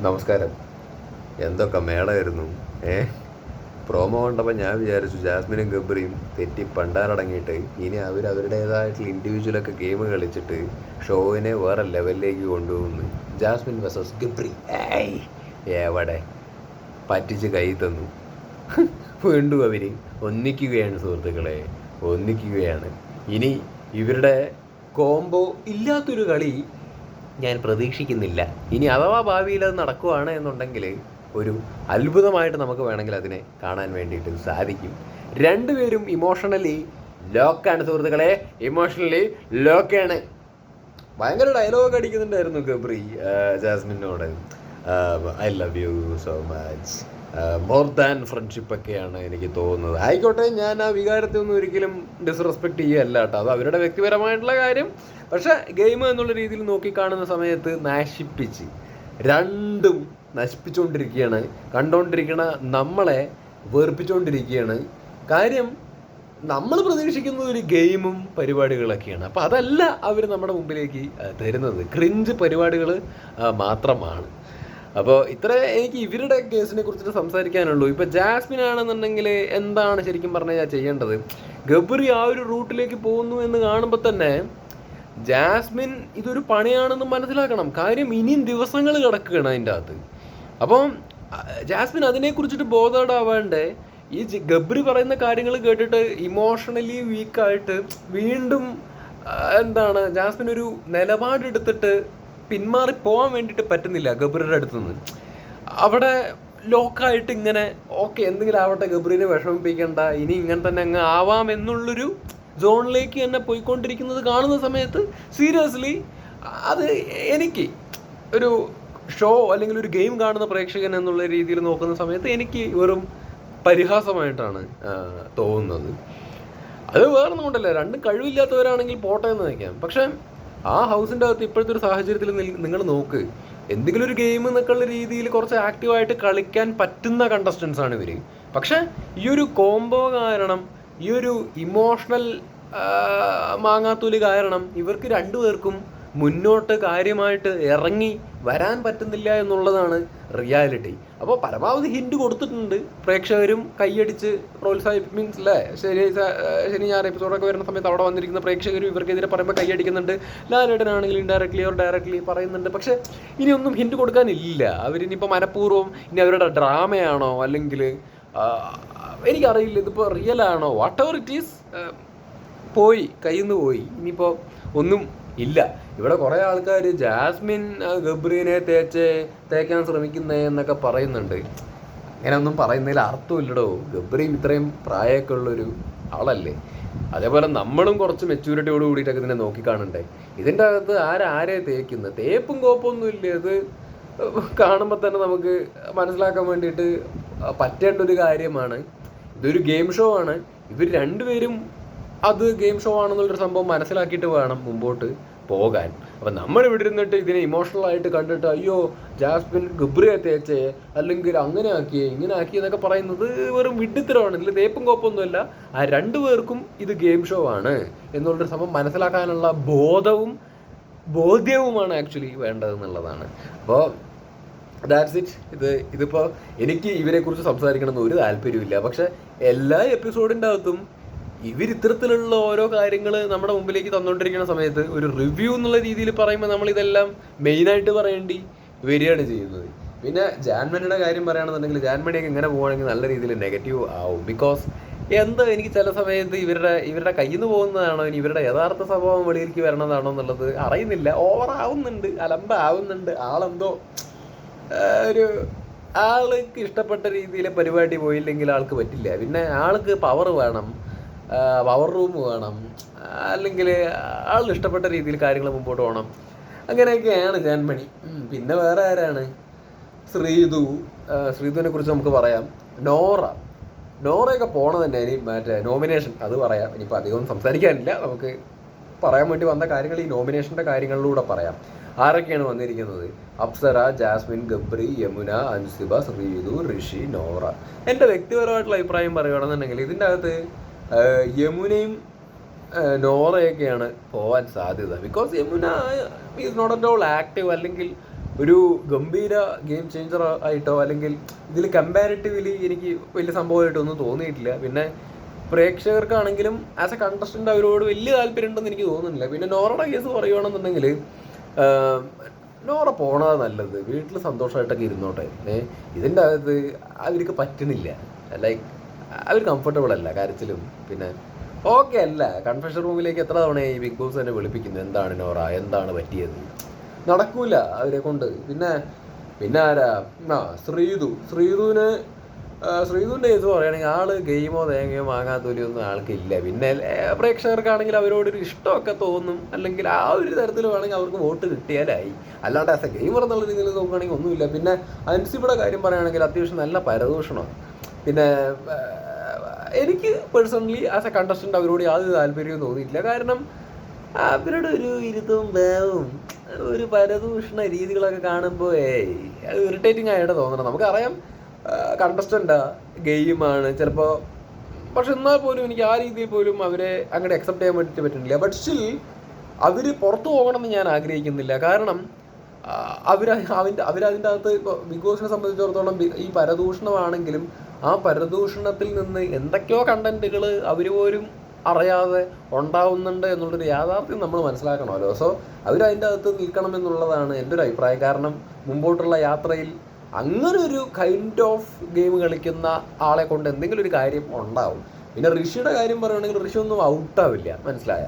നമസ്കാരം. എന്തൊക്കെ മേളമായിരുന്നു ഏ? പ്രോമോ കണ്ടപ്പോൾ ഞാൻ വിചാരിച്ചു ജാസ്മിനും ഗബ്രിയും തെറ്റി പണ്ടാറടങ്ങിയിട്ട് ഇനി അവർ അവരുടേതായിട്ടുള്ള ഇൻഡിവിജ്വലൊക്കെ ഗെയിം കളിച്ചിട്ട് ഷോവിനെ വേറെ ലെവലിലേക്ക് കൊണ്ടുപോകുന്നു. ജാസ്മിൻ വെസസ് ഗബ്രി. എവിടെ? പറ്റിച്ച് കൈ തന്നു. വീണ്ടും അവർ ഒന്നിക്കുകയാണ് സുഹൃത്തുക്കളെ ഒന്നിക്കുകയാണ്. ഇനി ഇവരുടെ കോംബോ ഇല്ലാത്തൊരു കളി ഞാൻ പ്രതീക്ഷിക്കുന്നില്ല. ഇനി അഥവാ ഭാവിയിൽ അത് നടക്കുവാണ് എന്നുണ്ടെങ്കിൽ ഒരു അത്ഭുതമായിട്ട് നമുക്ക് വേണമെങ്കിൽ അതിനെ കാണാൻ വേണ്ടിയിട്ട് സാധിക്കും. രണ്ടുപേരും ഇമോഷണലി ലോക്കാണ് സുഹൃത്തുക്കളെ. ഇമോഷണലി ലോക്കാണ് ഭയങ്കര ഡയലോഗ് അടിക്കുന്നുണ്ടായിരുന്നു Gabri ജാസ്മിനോട്. I love you so much more than friendship ഒക്കെയാണ് എനിക്ക് തോന്നുന്നത്. ആയിക്കോട്ടെ ഞാൻ ആ വികാരത്തെ ഒന്നും ഒരിക്കലും ഡിസ്റെസ്പെക്ട് ചെയ്യല്ല കേട്ടോ. അത് അവരുടെ വ്യക്തിപരമായിട്ടുള്ള കാര്യം. പക്ഷെ ഗെയിം എന്നുള്ള രീതിയിൽ നോക്കി കാണുന്ന സമയത്ത് നശിപ്പിച്ച് രണ്ടും നശിപ്പിച്ചുകൊണ്ടിരിക്കുകയാണ് കണ്ടുകൊണ്ടിരിക്കുന്ന നമ്മളെ വേർപ്പിച്ചുകൊണ്ടിരിക്കുകയാണ് കാര്യം നമ്മൾ പ്രതീക്ഷിക്കുന്നത് ഒരു ഗെയിമും പരിപാടികളൊക്കെയാണ്. അപ്പോൾ അതല്ല അവർ നമ്മുടെ മുമ്പിലേക്ക് തരുന്നത്. ക്രിഞ്ച് പരിപാടികൾ മാത്രമാണ്. അപ്പോൾ ഇത്ര എനിക്ക് ഇവരുടെ കേസിനെ കുറിച്ചിട്ട് സംസാരിക്കാനുള്ളൂ. ഇപ്പോൾ ജാസ്മിൻ ആണെന്നുണ്ടെങ്കിൽ എന്താണ് ശരിക്കും പറഞ്ഞാൽ ചെയ്യേണ്ടത്? ഗബ്രി ആ ഒരു റൂട്ടിലേക്ക് പോകുന്നു എന്ന് കാണുമ്പോൾ തന്നെ ജാസ്മിൻ ഇതൊരു പണിയാണെന്ന് മനസ്സിലാക്കണം. കാര്യം ഇനിയും ദിവസങ്ങൾ കിടക്കുകയാണ് അതിന്റെ അകത്ത്. അപ്പം ജാസ്മിൻ അതിനെക്കുറിച്ചിട്ട് ബോധേഡാവാണ്ട് ഈ ഗബ്രി പറയുന്ന കാര്യങ്ങൾ കേട്ടിട്ട് ഇമോഷണലി വീക്കായിട്ട് വീണ്ടും എന്താണ് ജാസ്മിൻ ഒരു നിലപാടെടുത്തിട്ട് പിന്മാറി പോകാൻ വേണ്ടിയിട്ട് പറ്റുന്നില്ല ഗബ്രിയുടെ അടുത്ത് നിന്ന് അവിടെ ലോക്കായിട്ട് ഇങ്ങനെ ഓക്കെ എന്തെങ്കിലും ആവട്ടെ ഗബ്രിനെ വിഷമിപ്പിക്കണ്ട ഇനി ഇങ്ങനെ തന്നെ അങ്ങ് ആവാം എന്നുള്ളൊരു സോണിലേക്ക് തന്നെ പോയിക്കൊണ്ടിരിക്കുന്നത് കാണുന്ന സമയത്ത് സീരിയസ്ലി അത് എനിക്ക് ഒരു ഷോ അല്ലെങ്കിൽ ഒരു ഗെയിം കാണുന്ന പ്രേക്ഷകൻ എന്നുള്ള രീതിയിൽ നോക്കുന്ന സമയത്ത് എനിക്ക് വെറും പരിഹാസമായിട്ടാണ് തോന്നുന്നത്. അത് വേറൊന്നും കൊണ്ടല്ല രണ്ടും കഴിവില്ലാത്തവരാണെങ്കിൽ പോട്ടെ എന്ന് വയ്ക്കാം. പക്ഷെ ആ ഹൗസിന്റെ അകത്ത് ഇപ്പോഴത്തെ ഒരു സാഹചര്യത്തിൽ നിങ്ങൾ നോക്ക്. എന്തെങ്കിലും ഒരു ഗെയിം എന്നൊക്കെയുള്ള രീതിയിൽ കുറച്ച് ആക്റ്റീവായിട്ട് കളിക്കാൻ പറ്റുന്ന കണ്ടസ്റ്റൻസ് ആണ് ഇവർ. പക്ഷേ ഈ ഒരു കോംബോ കാരണം ഈ ഒരു ഇമോഷണൽ മാങ്ങാത്തൂൽ കാരണം ഇവർക്ക് രണ്ടുപേർക്കും മുന്നോട്ട് കാര്യമായിട്ട് ഇറങ്ങി വരാൻ പറ്റുന്നില്ല എന്നുള്ളതാണ് റിയാലിറ്റി. അപ്പോൾ പരമാവധി ഹിൻഡ് കൊടുത്തിട്ടുണ്ട്. പ്രേക്ഷകരും കൈയടിച്ച് പ്രോത്സാഹിപ്പി മീൻസ് അല്ലേ ശരി ശനി ഞായർ എപ്പിസോഡൊക്കെ വരുന്ന സമയത്ത് അവിടെ വന്നിരിക്കുന്ന പ്രേക്ഷകരും ഇവർക്കെതിരെ പറയുമ്പോൾ കൈയടിക്കുന്നുണ്ട്. ലാലേട്ടനാണെങ്കിൽ ഇൻഡയറക്ട്ലി ഓർ ഡയറക്ട്ലി പറയുന്നുണ്ട്. പക്ഷേ ഇനിയൊന്നും ഹിൻഡ് കൊടുക്കാനില്ല. അവരിനിപ്പോൾ മനഃപൂർവം ഇനി അവരുടെ ഡ്രാമയാണോ അല്ലെങ്കിൽ എനിക്കറിയില്ല ഇതിപ്പോൾ റിയൽ ആണോ? വാട്ട് എവർ ഇറ്റ് ഈസ് പോയി കയ്യിൽ നിന്ന് പോയി. ഇനിയിപ്പോൾ ഒന്നും ഇല്ല. ഇവിടെ കുറേ ആൾക്കാർ ജാസ്മിൻ ഗബ്രീനെ തേച്ച് തേക്കാൻ ശ്രമിക്കുന്നേ എന്നൊക്കെ പറയുന്നുണ്ട്. അങ്ങനെ ഒന്നും പറയുന്നതിൽ അർത്ഥമില്ലടോ. ഗബ്രീൻ ഇത്രയും പ്രായമൊക്കെ ഉള്ളൊരു ആളല്ലേ. അതേപോലെ നമ്മളും കുറച്ച് മെച്യൂരിറ്റിയോട് കൂടിയിട്ടൊക്കെ ഇതിനെ നോക്കിക്കാണണ്ടേ. ഇതിന്റെ അകത്ത് ആരാരെ തേക്കുന്നത്? തേപ്പും കോപ്പൊന്നും ഇല്ല? ഇത് കാണുമ്പോൾ തന്നെ നമുക്ക് മനസ്സിലാക്കാൻ വേണ്ടിയിട്ട് പറ്റേണ്ട ഒരു കാര്യമാണ്. ഇതൊരു ഗെയിം ഷോ ആണ്. ഇവർ രണ്ടുപേരും അത് ഗെയിം ഷോ ആണെന്നുള്ളൊരു സംഭവം മനസ്സിലാക്കിയിട്ട് വേണം മുമ്പോട്ട്. പോകാൻ. അപ്പം നമ്മൾ ഇവിടെ ഇരുന്നിട്ട് ഇതിനെ ഇമോഷണൽ ആയിട്ട് കണ്ടിട്ട് അയ്യോ ജാസ്മിൻ ഗബ്രിയെ തേച്ചേ അല്ലെങ്കിൽ അങ്ങനെ ആക്കിയേ ഇങ്ങനെ ആക്കി എന്നൊക്കെ പറയുന്നത് വെറും വിഡ്ഢിത്തരമാണ്. ഇതിൽ തേപ്പും കോപ്പൊന്നുമല്ല. ആ രണ്ടു പേർക്കും ഇത് ഗെയിം ഷോ ആണ് എന്നുള്ളൊരു സംഭവം മനസ്സിലാക്കാനുള്ള ബോധവും ബോധ്യവുമാണ് ആക്ച്വലി വേണ്ടതെന്നുള്ളതാണ് അപ്പോൾ ദാറ്റ്സ് ഇറ്റ് ഇത് ഇതിപ്പോൾ എനിക്ക് ഇവരെക്കുറിച്ച് സംസാരിക്കണമെന്ന് ഒരു താല്പര്യമില്ല പക്ഷേ എല്ലാ എപ്പിസോഡിന്റെ അകത്തും ഇവർ ഇത്തരത്തിലുള്ള ഓരോ കാര്യങ്ങൾ നമ്മുടെ മുമ്പിലേക്ക് തന്നുകൊണ്ടിരിക്കുന്ന സമയത്ത് ഒരു റിവ്യൂ എന്നുള്ള രീതിയിൽ പറയുമ്പോൾ നമ്മൾ ഇതെല്ലാം മെയിനായിട്ട് പറയേണ്ടി വരികയാണ് ചെയ്യുന്നത്. പിന്നെ ജാൻമണിയുടെ കാര്യം പറയുകയാണെന്നുണ്ടെങ്കിൽ ജാൻമണിയൊക്കെ ഇങ്ങനെ പോവുകയാണെങ്കിൽ നല്ല രീതിയിൽ നെഗറ്റീവ് ആവും. ബിക്കോസ് എന്താ എനിക്ക് ചില സമയത്ത് ഇവരുടെ ഇവരുടെ കയ്യിൽ നിന്ന് പോകുന്നതാണോ ഇവരുടെ യഥാർത്ഥ സ്വഭാവം വെളിയിലേക്ക് വരണതാണോ എന്നുള്ളത് അറിയുന്നില്ല. ഓവർ ആവുന്നുണ്ട് അലമ്പ ആവുന്നുണ്ട് ആളെന്തോ ഒരു ആൾക്ക് ഇഷ്ടപ്പെട്ട രീതിയിൽ പരിപാടി പോയില്ലെങ്കിൽ ആൾക്ക് പറ്റില്ല. പിന്നെ ആൾക്ക് പവർ വേണം. പവർ റൂം വേണം. അല്ലെങ്കിൽ ആളിന് ഇഷ്ടപ്പെട്ട രീതിയിൽ കാര്യങ്ങൾ മുമ്പോട്ട് പോകണം. അങ്ങനെയൊക്കെയാണ് ജാൻമണി പിന്നെ വേറെ ആരാണ്? ശ്രീതു. ശ്രീതുവിനെ കുറിച്ച് നമുക്ക് പറയാം. നോറ. നോറയൊക്കെ പോണത് തന്നെ ഇനി മറ്റേ നോമിനേഷൻ അത് പറയാം. ഇനിയിപ്പോൾ അധികം സംസാരിക്കാനില്ല. നമുക്ക് പറയാൻ വേണ്ടി വന്ന കാര്യങ്ങൾ ഈ നോമിനേഷന്റെ കാര്യങ്ങളിലൂടെ പറയാം. ആരൊക്കെയാണ് വന്നിരിക്കുന്നത്? അപ്സര ജാസ്മിൻ ഗബ്രി യമുന അൻസിബ ശ്രീതു ഋഷി നോറ. എന്റെ വ്യക്തിപരമായിട്ടുള്ള അഭിപ്രായം പറയുകയാണെന്നുണ്ടെങ്കിൽ ഇതിന്റെ അകത്ത് യമുനയും നോറയൊക്കെയാണ് പോവാൻ സാധ്യത. Because Yamuna is not at all active അല്ലെങ്കിൽ ഒരു ഗംഭീര ഗെയിം ചേഞ്ചർ ആയിട്ടോ അല്ലെങ്കിൽ ഇതിൽ കമ്പാരിറ്റീവ്ലി എനിക്ക് വലിയ സംഭവമായിട്ടൊന്നും തോന്നിയിട്ടില്ല. പിന്നെ പ്രേക്ഷകർക്കാണെങ്കിലും ആസ് എ കണ്ടസ്റ്റന്റ് അവരോട് വലിയ താല്പര്യം ഉണ്ടെന്ന് എനിക്ക് തോന്നുന്നില്ല. പിന്നെ നോറയുടെ കേസ് പറയുകയാണെന്നുണ്ടെങ്കിൽ നോറ പോണതാ നല്ലത്. വീട്ടിൽ സന്തോഷമായിട്ടൊക്കെ ഇരുന്നോട്ടെ. ഏ ഇതിന്റെ അകത്ത് അവർക്ക് പറ്റണില്ല. ലൈക്ക് അവർ കംഫർട്ടബിൾ അല്ല കാര്യത്തിലും. പിന്നെ ഓക്കെ അല്ല കൺഫെഷൻ റൂമിലേക്ക് എത്ര തവണയായി ബിഗ് ബോസ് തന്നെ വിളിപ്പിക്കുന്നത് എന്താണ് നോറ? എന്താണ് പറ്റിയത്? നടക്കൂല അവരെ കൊണ്ട്. പിന്നെ പിന്നെ ആരാ? ആ ശ്രീതു. ശ്രീതുവിന് ശ്രീതുവിന്റെ ഇത് പറയുകയാണെങ്കിൽ ആൾ ഗെയിമോ തേങ്ങയോ ഒന്നും ആൾക്കില്ല. പിന്നെ പ്രേക്ഷകർക്കാണെങ്കിൽ അവരോടൊരു ഇഷ്ടമൊക്കെ തോന്നും. അല്ലെങ്കിൽ ആ ഒരു തരത്തിൽ വേണമെങ്കിൽ അവർക്ക് വോട്ട് കിട്ടിയാലായി. അല്ലാണ്ട് ആസ് എ ഗെയിമർ എന്നുള്ള രീതിയിൽ നോക്കുകയാണെങ്കിൽ ഒന്നുമില്ല. പിന്നെ അൻസിബിയുടെ കാര്യം പറയുകയാണെങ്കിൽ അത്യാവശ്യം നല്ല പരദൂഷണമാണ് പിന്നെ എനിക്ക് പേഴ്സണലി ആസ് എ കണ്ടസ്റ്റന്റ് അവരോട് യാതൊരു താല്പര്യവും തോന്നിയിട്ടില്ല. കാരണം അവരുടെ ഒരു ഇരുത്തവും വേവും ഒരു പരദൂഷണ രീതികളൊക്കെ കാണുമ്പോൾ ഏയ് അത് ഇറിറ്റേറ്റിംഗ് ആയിട്ട് തോന്നണം നമുക്കറിയാം കണ്ടസ്റ്റന്റാ ഗെയിമാണ് ചിലപ്പോൾ പക്ഷെ എന്നാൽ പോലും എനിക്ക് ആ രീതിയിൽ പോലും അവരെ അങ്ങോട്ട് അക്സെപ്റ്റ് ചെയ്യാൻ വേണ്ടിയിട്ട് പറ്റുന്നില്ല. ബട്ട് സ്റ്റിൽ അവർ പുറത്തു പോകണമെന്ന് ഞാൻ ആഗ്രഹിക്കുന്നില്ല. കാരണം അവർ അവന്റെ അവരതിന്റെ അകത്ത് ഇപ്പോൾ ബിഗ് ബോസിനെ സംബന്ധിച്ചിടത്തോളം ഈ പരദൂഷണമാണെങ്കിലും ആ പരദൂഷണത്തിൽ നിന്ന് എന്തൊക്കെയോ കണ്ടന്റുകൾ അവർ പോലും അറിയാതെ ഉണ്ടാവുന്നുണ്ട് എന്നുള്ളൊരു യാഥാർത്ഥ്യം നമ്മൾ മനസ്സിലാക്കണമല്ലോ സോ അവരതിന്റെ അകത്ത് നിൽക്കണം എന്നുള്ളതാണ് എന്റെ ഒരു അഭിപ്രായം. കാരണം മുമ്പോട്ടുള്ള യാത്രയിൽ അങ്ങനെ ഒരു കൈൻഡ് ഓഫ് ഗെയിം കളിക്കുന്ന ആളെ കൊണ്ട് എന്തെങ്കിലും ഒരു കാര്യം ഉണ്ടാവും. പിന്നെ ഋഷിയുടെ കാര്യം പറയുകയാണെങ്കിൽ ഋഷി ഒന്നും ഔട്ടാവില്ല മനസ്സിലായ?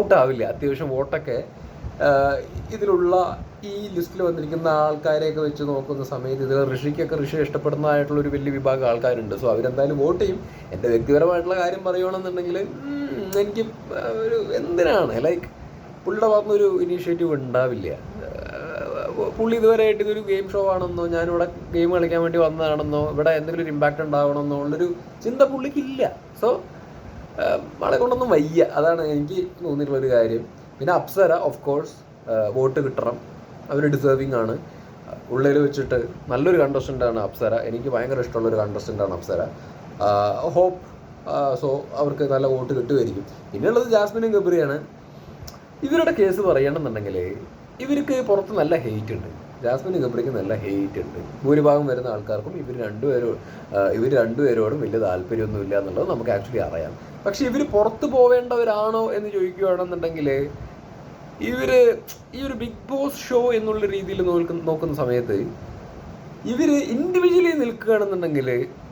ഔട്ടാവില്ല അത്യാവശ്യം വോട്ടൊക്കെ ഇതിലുള്ള ഈ ലിസ്റ്റിൽ വന്നിരിക്കുന്ന ആൾക്കാരെയൊക്കെ വെച്ച് നോക്കുന്ന സമയത്ത് ഇതിൽ ഋഷിക്കൊക്കെ ഋഷി ഇഷ്ടപ്പെടുന്നതായിട്ടുള്ള ഒരു വലിയ വിഭാഗം ആൾക്കാരുണ്ട്. സോ അവരെന്തായാലും വോട്ട് ചെയ്യും. എന്റെ വ്യക്തിപരമായിട്ടുള്ള കാര്യം പറയുകയാണെന്നുണ്ടെങ്കിൽ എനിക്ക് ഒരു എന്തിനാണ്? ലൈക്ക് പുള്ളിയുടെ ഭാഗത്തുനിന്ന് ഒരു ഇനീഷ്യേറ്റീവ് ഉണ്ടാവില്ല. പുള്ളി ഇതുവരെയായിട്ട് ഇതൊരു ഗെയിം ഷോ ആണെന്നോ ഞാനിവിടെ ഗെയിം കളിക്കാൻ വേണ്ടി വന്നതാണെന്നോ ഇവിടെ എന്തെങ്കിലും ഒരു ഇമ്പാക്റ്റ് ഉണ്ടാവണമെന്നോ ഉള്ളൊരു ചിന്ത പുള്ളിക്കില്ല. സോ ആളെ കൊണ്ടൊന്നും വയ്യ. അതാണ് എനിക്ക് തോന്നിയിട്ടുള്ള ഒരു കാര്യം. പിന്നെ അപ്സര ഓഫ് കോഴ്സ് വോട്ട് കിട്ടണം. അവർ ഡിസേർവിങ് ആണ്. ഉള്ളിൽ വെച്ചിട്ട് നല്ലൊരു കണ്ടസ്റ്റന്റാണ് അപ്സര. എനിക്ക് ഭയങ്കര ഇഷ്ടമുള്ളൊരു ആണ് അപ്സര. ഹോപ്പ് സോ അവർക്ക് നല്ല വോട്ട് കിട്ടുമായിരിക്കും. പിന്നെയുള്ളത് ജാസ്മിനും ഗബ്രിയാണ്. ഇവരുടെ കേസ് പറയണമെന്നുണ്ടെങ്കിൽ ഇവർക്ക് പുറത്ത് നല്ല ഹെയ്റ്റ് ഉണ്ട്. ജാസ്മിൻ ഗബ്രിക്ക് നല്ല ഹെയ്റ്റ് ഉണ്ട്. ഭൂരിഭാഗം വരുന്ന ആൾക്കാർക്കും ഇവർ രണ്ടുപേരും ഇവർ രണ്ടുപേരോടും വലിയ താല്പര്യമൊന്നുമില്ല എന്നുള്ളത് നമുക്ക് ആക്ച്വലി അറിയാം. പക്ഷേ ഇവർ പുറത്ത് പോവേണ്ടവരാണോ എന്ന് ചോദിക്കുകയാണെന്നുണ്ടെങ്കിൽ ഇവർ ഈ ഒരു ബിഗ് ബോസ് ഷോ എന്നുള്ള രീതിയിൽ നോക്കുന്ന നോക്കുന്ന സമയത്ത് ഇവർ ഇൻഡിവിജ്വലി നിൽക്കുകയാണെന്നുണ്ടെങ്കിൽ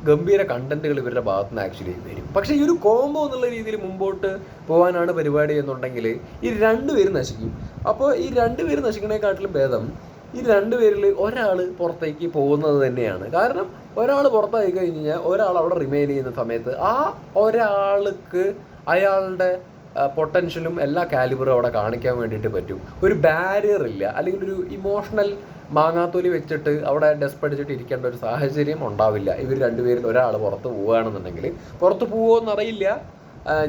ഗംഭീര കണ്ടന്റുകൾ ഇവരുടെ ഭാഗത്ത് നിന്ന് ആക്ച്വലി വരും. പക്ഷെ ഈ ഒരു കോംബോ എന്നുള്ള രീതിയിൽ മുമ്പോട്ട് പോകാനാണ് പരിപാടി എന്നുണ്ടെങ്കിൽ ഈ രണ്ടുപേരും നശിക്കും. അപ്പോൾ ഈ രണ്ടുപേരും നശിക്കണേക്കാട്ടിലും ഭേദം ഈ രണ്ടുപേരിൽ ഒരാൾ പുറത്തേക്ക് പോകുന്നത് തന്നെയാണ്. കാരണം ഒരാൾ പുറത്തായി കഴിഞ്ഞ് കഴിഞ്ഞാൽ ഒരാൾ അവിടെ റിമെയിൻ ചെയ്യുന്ന സമയത്ത് ആ ഒരാൾക്ക് അയാളുടെ പൊട്ടൻഷ്യലും എല്ലാ കാലിബറും അവിടെ കാണിക്കാൻ വേണ്ടിയിട്ട് പറ്റും. ഒരു ബാരിയർ ഇല്ല. അല്ലെങ്കിൽ ഒരു ഇമോഷണൽ മാങ്ങാത്തൊലി വെച്ചിട്ട് അവിടെ ഡെസ്പടിച്ചിട്ട് ഇരിക്കേണ്ട ഒരു സാഹചര്യം ഉണ്ടാവില്ല. ഇവർ രണ്ടുപേരിൽ ഒരാൾ പുറത്ത് പോവുകയാണെന്നുണ്ടെങ്കിൽ പുറത്ത് പോവുമോയെന്നറിയില്ല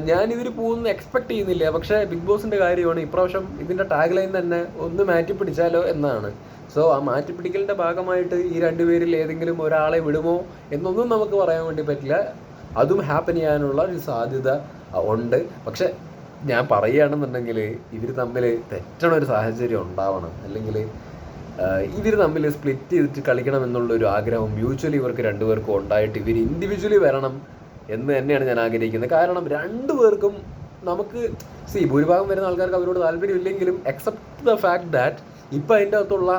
ഞാൻ ഇവർ പോകുമെന്ന് എക്സ്പെക്ട് ചെയ്യുന്നില്ല. പക്ഷേ ബിഗ് ബോസിന്റെ കാര്യമാണ് ഇപ്രാവശ്യം ഇതിന്റെ ടാഗ് ലൈൻ തന്നെ ഒന്ന് മാറ്റി പിടിച്ചാലോ എന്നാണ്. സോ ആ മാറ്റിപ്പിടിക്കലിന്റെ ഭാഗമായിട്ട് ഈ രണ്ടുപേരിൽ ഏതെങ്കിലും ഒരാളെ വിടുമോ എന്നൊന്നും നമുക്ക് പറയാൻ വേണ്ടി പറ്റില്ല. അതും ഹാപ്പൻ ചെയ്യാനുള്ള ഒരു സാധ്യത ഉണ്ട്. പക്ഷെ ഞാൻ പറയുകയാണെന്നുണ്ടെങ്കിൽ ഇവർ തമ്മിൽ തെറ്റണ ഒരു സാഹചര്യം ഉണ്ടാവണം. അല്ലെങ്കിൽ ഇവർ തമ്മിൽ സ്പ്ലിറ്റ് ചെയ്തിട്ട് കളിക്കണം എന്നുള്ള ഒരു ആഗ്രഹം മ്യൂച്വലി ഇവർക്ക് രണ്ടുപേർക്കും ഉണ്ടായിട്ട് ഇവർ ഇൻഡിവിജ്വലി വരണം എന്ന് തന്നെയാണ് ഞാൻ ആഗ്രഹിക്കുന്നത്. കാരണം രണ്ടു പേർക്കും നമുക്ക് സി ഭൂരിഭാഗം വരുന്ന ആൾക്കാർക്ക് അവരോട് താല്പര്യമില്ലെങ്കിലും എക്സെപ്റ്റ് ദ ഫാക്ട് ദാറ്റ് ഇപ്പം അതിന്റെ അകത്തുള്ള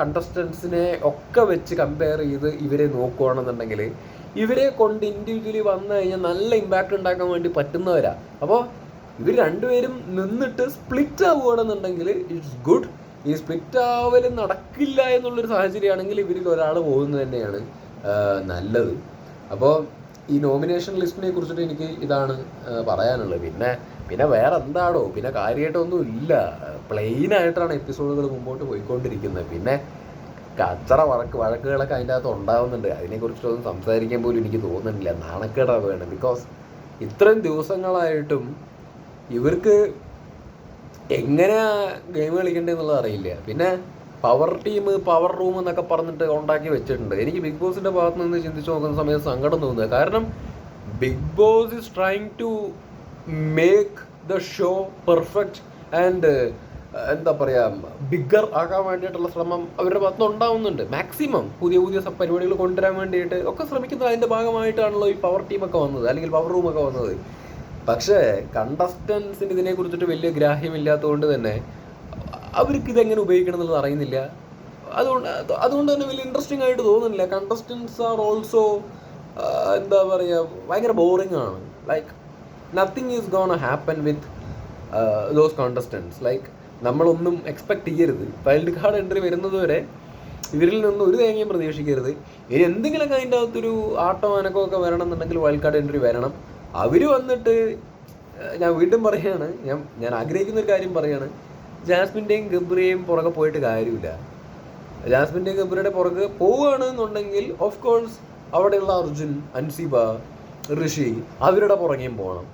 കണ്ടസ്റ്റൻസിനെ ഒക്കെ വെച്ച് കമ്പയർ ചെയ്ത് ഇവരെ നോക്കുകയാണെന്നുണ്ടെങ്കിൽ ഇവരെ കൊണ്ട് ഇൻഡിവിജ്വലി വന്നു കഴിഞ്ഞാൽ നല്ല ഇമ്പാക്റ്റ് ഉണ്ടാക്കാൻ വേണ്ടി പറ്റുന്നവരാണ് അപ്പോൾ ഇവർ രണ്ടുപേരും നിന്നിട്ട് സ്പ്ലിറ്റ് ആവുകയാണെന്നുണ്ടെങ്കിൽ ഇറ്റ്സ് ഗുഡ് ഈ സ്പ്ലിറ്റ് ആവൽ നടക്കില്ല എന്നുള്ളൊരു സാഹചര്യമാണെങ്കിൽ ഇവരിൽ ഒരാൾ പോകുന്നത് തന്നെയാണ് നല്ലത്. അപ്പോൾ ഈ നോമിനേഷൻ ലിസ്റ്റിനെ കുറിച്ചിട്ട് എനിക്ക് ഇതാണ് പറയാനുള്ളത്. പിന്നെ പിന്നെ വേറെ എന്താണോ പിന്നെ കാര്യമായിട്ടൊന്നും ഇല്ല. പ്ലെയിൻ ആയിട്ടാണ് എപ്പിസോഡുകൾ മുമ്പോട്ട് പോയിക്കൊണ്ടിരിക്കുന്നത്. പിന്നെ കച്ചറ വഴക്ക് വഴക്കുകളൊക്കെ അതിന്റെ അകത്ത് ഉണ്ടാവുന്നുണ്ട്. അതിനെക്കുറിച്ചിട്ടൊന്നും സംസാരിക്കാൻ പോലും എനിക്ക് തോന്നുന്നില്ല. നാണക്കേടാവുകയാണ് ബിക്കോസ് ഇത്രയും ദിവസങ്ങളായിട്ടും ഇവർക്ക് എങ്ങനെ ഗെയിം കളിക്കേണ്ടതെന്നുള്ളത് അറിയില്ല. പിന്നെ പവർ ടീം പവർ റൂം എന്നൊക്കെ പറഞ്ഞിട്ട് ഉണ്ടാക്കി വെച്ചിട്ടുണ്ട്. എനിക്ക് ബിഗ് ബോസിന്റെ ഭാഗത്ത് നിന്ന് ചിന്തിച്ച് നോക്കുന്ന സമയത്ത് സങ്കടം തോന്നുന്നത് കാരണം big boss is trying to make the show perfect and എന്താ പറയുക ബിഗ്ഗർ ആകാൻ വേണ്ടിയിട്ടുള്ള ശ്രമം അവരുടെ ഭാഗത്ത് ഉണ്ടാവുന്നുണ്ട്. മാക്സിമം പുതിയ പുതിയ പരിപാടികൾ കൊണ്ടുവരാൻ വേണ്ടിയിട്ട് ഒക്കെ ശ്രമിക്കുന്നത് അതിന്റെ ഭാഗമായിട്ടാണല്ലോ ഈ പവർ ടീമൊക്കെ വന്നത്. അല്ലെങ്കിൽ പവർ റൂമൊക്കെ വന്നത്. പക്ഷേ കണ്ടസ്റ്റൻസിന് ഇതിനെ കുറിച്ചിട്ട് വലിയ ഗ്രാഹ്യമില്ലാത്തതുകൊണ്ട് തന്നെ അവർക്ക് ഇതെങ്ങനെ ഉപയോഗിക്കണം എന്നുള്ളത് അറിയുന്നില്ല. അതുകൊണ്ട് അതുകൊണ്ട് തന്നെ വലിയ ഇൻട്രസ്റ്റിംഗ് ആയിട്ട് തോന്നുന്നില്ല. കണ്ടസ്റ്റൻസ് ആർ ഓൾസോ എന്താ പറയുക ഭയങ്കര ബോറിംഗ് ആണ്. Like nothing is gonna happen with those contestants like നമ്മളൊന്നും എക്സ്പെക്ട് ചെയ്യരുത്. വൈൽഡ് കാർഡ് എൻട്രി വരുന്നത് വരെ ഇവരിൽ നിന്ന് ഒരു തേങ്ങയും പ്രതീക്ഷിക്കരുത്. ഇനി എന്തെങ്കിലും അതിന്റെ അകത്തൊരു ആട്ടോ അനക്കോ ഒക്കെ വരണം എന്നുണ്ടെങ്കിൽ വൈൽഡ് കാർഡ് എൻട്രി വരണം. അവർ വന്നിട്ട് ഞാൻ വീണ്ടും പറയാണ് ഞാൻ ഞാൻ ആഗ്രഹിക്കുന്ന ഒരു കാര്യം പറയാണ്. ജാസ്മിന്റെയും ഗബ്രിയെയും പുറകെ പോയിട്ട് കാര്യമില്ല. ജാസ്മിന്റെയും ഗബ്രിയുടെ പുറകെ പോവുകയാണെന്നുണ്ടെങ്കിൽ ഓഫ് കോഴ്സ് അവിടെയുള്ള അർജുൻ അൻസിബ ഋഷി അവരുടെ പുറകെയും പോകണം.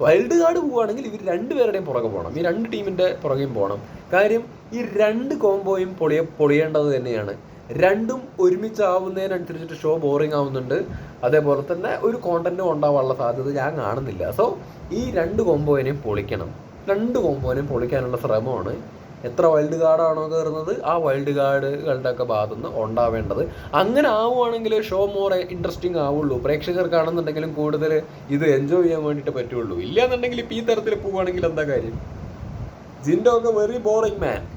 വൈൽഡ് കാർഡ് പോവുകയാണെങ്കിൽ ഇവർ രണ്ടുപേരുടെയും പുറകെ പോകണം. ഈ രണ്ട് ടീമിന്റെ പുറകെയും പോകണം. കാര്യം ഈ രണ്ട് കോംബോയും പൊളിയ പൊളിയേണ്ടത് തന്നെയാണ്. രണ്ടും ഒരുമിച്ചാവുന്നതിനനുസരിച്ചിട്ട് ഷോ ബോറിംഗ് ആവുന്നുണ്ട്. അതേപോലെ തന്നെ ഒരു കോണ്ടന്റും ഉണ്ടാവാനുള്ള സാധ്യത ഞാൻ കാണുന്നില്ല. സോ ഈ രണ്ട് കോമ്പോനെയും പൊളിക്കണം. രണ്ട് കോമ്പോനെയും പൊളിക്കാനുള്ള ശ്രമമാണ്. എത്ര വൈൽഡ് കാർഡാണോ കയറുന്നത് ആ വൈൽഡ് കാർഡുകളുടെ ഒക്കെ ഭാഗത്തുനിന്ന് ഉണ്ടാവേണ്ടത്. അങ്ങനെ ആവുകയാണെങ്കിൽ ഷോ മോർ ഇൻട്രസ്റ്റിംഗ് ആവുള്ളൂ. പ്രേക്ഷകർക്കാണെന്നുണ്ടെങ്കിലും കൂടുതൽ ഇത് എൻജോയ് ചെയ്യാൻ വേണ്ടിയിട്ട് പറ്റുള്ളൂ. ഇല്ല എന്നുണ്ടെങ്കിൽ ഇപ്പം ഈ തരത്തിൽ പോവുകയാണെങ്കിൽ എന്താ കാര്യം? ജിൻഡോ ഒക്കെ very boring man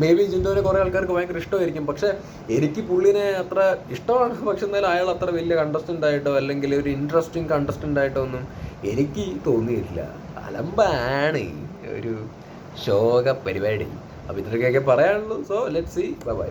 maybe ജിൻഡോനെ കുറേ ആൾക്കാർക്ക് ഭയങ്കര ഇഷ്ടമായിരിക്കും. പക്ഷെ എനിക്ക് പുള്ളിനെ അത്ര ഇഷ്ടമാണ്. പക്ഷെ എന്നാലും അയാൾ അത്ര വലിയ കണ്ടസ്റ്റന്റ് ആയിട്ടോ അല്ലെങ്കിൽ ഒരു ഇൻട്രസ്റ്റിംഗ് കണ്ടസ്റ്റന്റ് ആയിട്ടോ ഒന്നും എനിക്ക് തോന്നിയിട്ടില്ല. അലമ്പാണ് ഒരു ശോക പരിപാടി. അപ്പോൾ ഇത്രയൊക്കെ പറയാനുള്ളൂ. So let see by